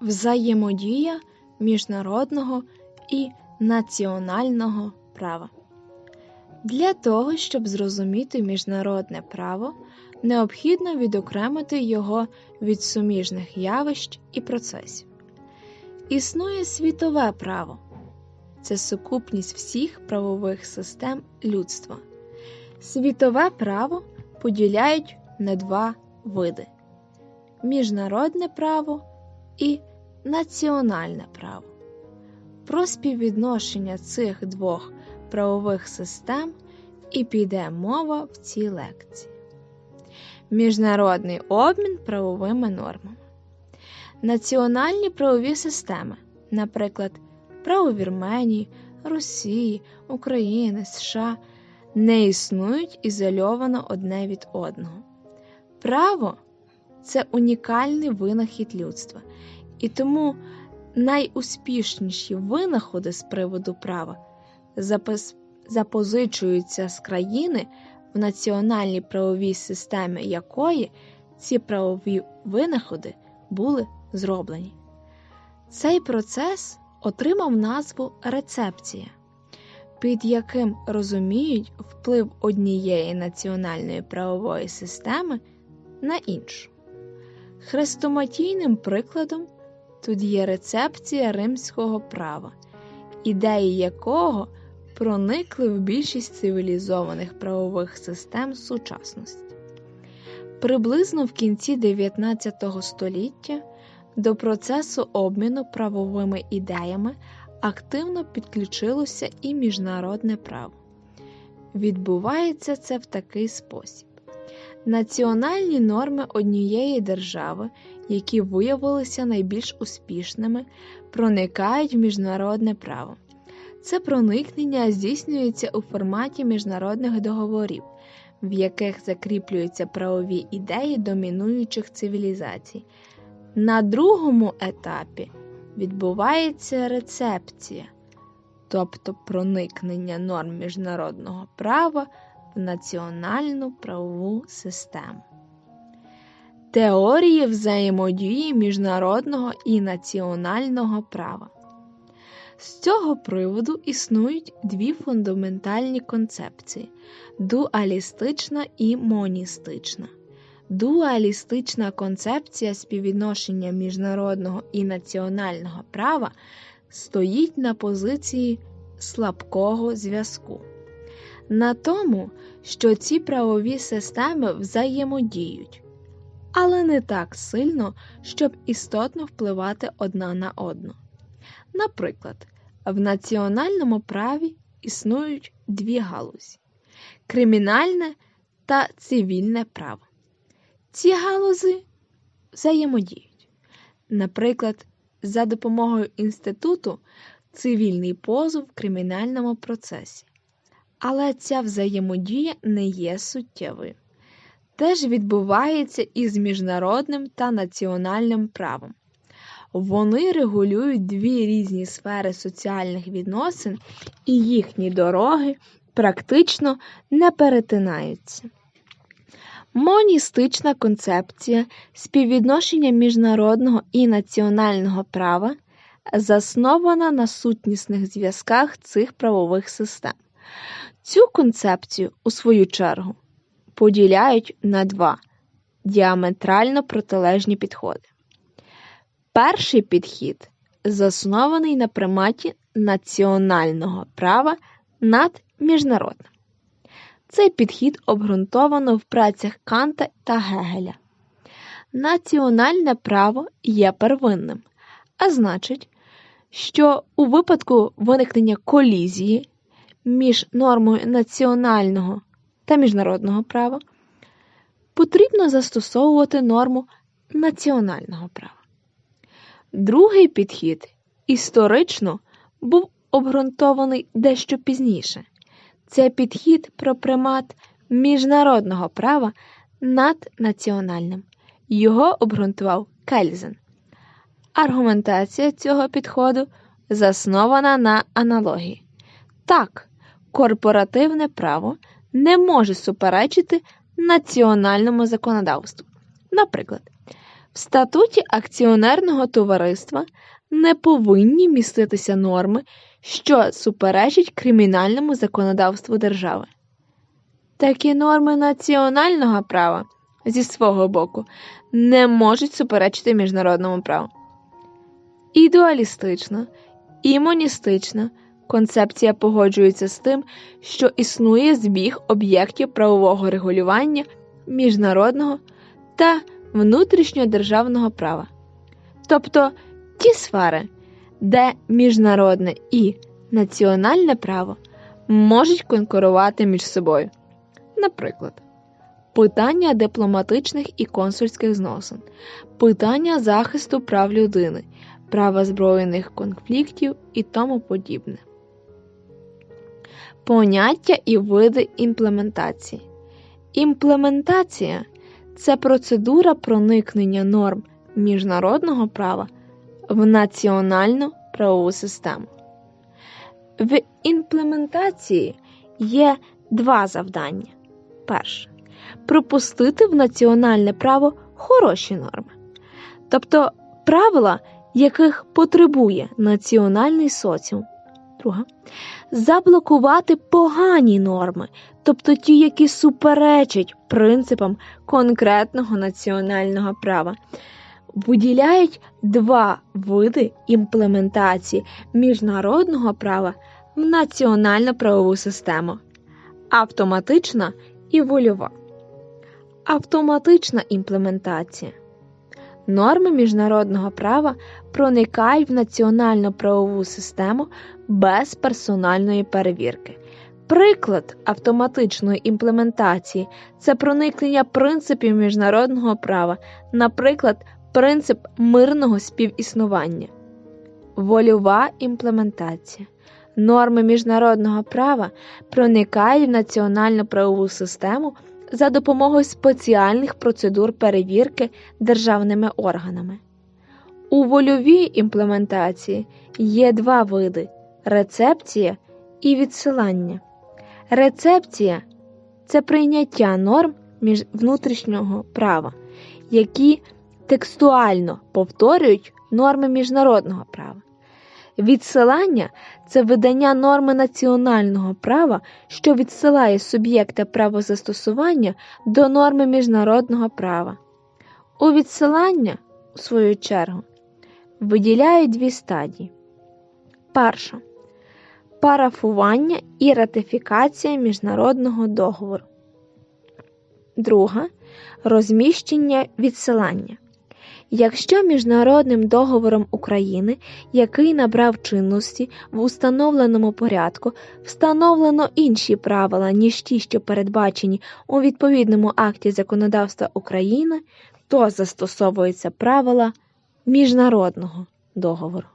Взаємодія міжнародного і національного права. Для того, щоб зрозуміти міжнародне право, необхідно відокремити його від суміжних явищ і процесів. Існує світове право це сукупність всіх правових систем людства. Світове право поділяють на два види: міжнародне право і національне право. Про співвідношення цих двох правових систем і піде мова в цій лекції. Міжнародний обмін правовими нормами. Національні правові системи, наприклад, право Вірменії, Росії, України, США, не існують ізольовано одне від одного. Право це унікальний винахід людства, і тому найуспішніші винаходи з приводу права запозичуються з країни, в національній правовій системі якої ці правові винаходи були зроблені. Цей процес отримав назву рецепція, під яким розуміють вплив однієї національної правової системи на іншу. Хрестоматійним прикладом тут є рецепція римського права, ідеї якого проникли в більшість цивілізованих правових систем сучасності. Приблизно в кінці 19 століття до процесу обміну правовими ідеями активно підключилося і міжнародне право. Відбувається це в такий спосіб. Національні норми однієї держави, які виявилися найбільш успішними, проникають в міжнародне право. Це проникнення здійснюється у форматі міжнародних договорів, в яких закріплюються правові ідеї домінуючих цивілізацій. На другому етапі відбувається рецепція, тобто проникнення норм міжнародного права в національну правову систему. Теорії взаємодії міжнародного і національного права. З цього приводу існують дві фундаментальні концепції дуалістична і моністична. Дуалістична концепція співвідношення міжнародного і національного права стоїть на позиції слабкого зв'язку. На тому, що ці правові системи взаємодіють, але не так сильно, щоб істотно впливати одна на одну. Наприклад, в національному праві існують дві галузі кримінальне та цивільне право. Ці галузи взаємодіють. Наприклад, за допомогою інституту цивільний позов в кримінальному процесі. Але ця взаємодія не є суттєвою. Теж відбувається і з міжнародним та національним правом. Вони регулюють дві різні сфери соціальних відносин, і їхні дороги практично не перетинаються. Моністична концепція співвідношення міжнародного і національного права заснована на сутнісних зв'язках цих правових систем. Цю концепцію, у свою чергу, поділяють на два діаметрально протилежні підходи. Перший підхід заснований на приматі національного права над міжнародним. Цей підхід обґрунтовано в працях Канта та Гегеля. Національне право є первинним, а значить, що у випадку виникнення колізії між нормою національного та міжнародного права потрібно застосовувати норму національного права. Другий підхід історично був обґрунтований дещо пізніше. Це підхід про примат міжнародного права над національним. Його обґрунтував Кельзен. Аргументація цього підходу заснована на аналогії. Так, корпоративне право не може суперечити національному законодавству. Наприклад, в статуті акціонерного товариства не повинні міститися норми, що суперечать кримінальному законодавству держави. Такі норми національного права зі свого боку не можуть суперечити міжнародному праву. Ідеалістична і моністична концепція погоджується з тим, що існує збіг об'єктів правового регулювання міжнародного та внутрішньодержавного права, тобто ті сфери, де міжнародне і національне право можуть конкурувати між собою. Наприклад, питання дипломатичних і консульських зносин, питання захисту прав людини, права збройних конфліктів і тому подібне. Поняття і види імплементації. Імплементація це процедура проникнення норм міжнародного права в національну правову систему. В імплементації є два завдання. Перше пропустити в національне право хороші норми, тобто правила, яких потребує національний соціум. Друга заблокувати погані норми, тобто ті, які суперечать принципам конкретного національного права. Виділяють два види імплементації міжнародного права в національну правову систему автоматична і вольова. Автоматична імплементація. Норми міжнародного права проникають в національну правову систему без персональної перевірки. Приклад автоматичної імплементації це проникнення принципів міжнародного права, наприклад, принцип мирного співіснування. Вольова імплементація. Норми міжнародного права проникають в національну правову систему за допомогою спеціальних процедур перевірки державними органами. У вольовій імплементації є два види рецепція і відсилання. Рецепція це прийняття норм між внутрішнього права, які текстуально повторюють норми міжнародного права. Відсилання це видання норми національного права, що відсилає суб'єкта правозастосування до норми міжнародного права. У відсилання, у свою чергу, виділяють дві стадії. Перша парафування і ратифікація міжнародного договору. Друга розміщення відсилання. Якщо міжнародним договором України, який набрав чинності в установленому порядку, встановлено інші правила, ніж ті, що передбачені у відповідному акті законодавства України, то застосовуються правила міжнародного договору.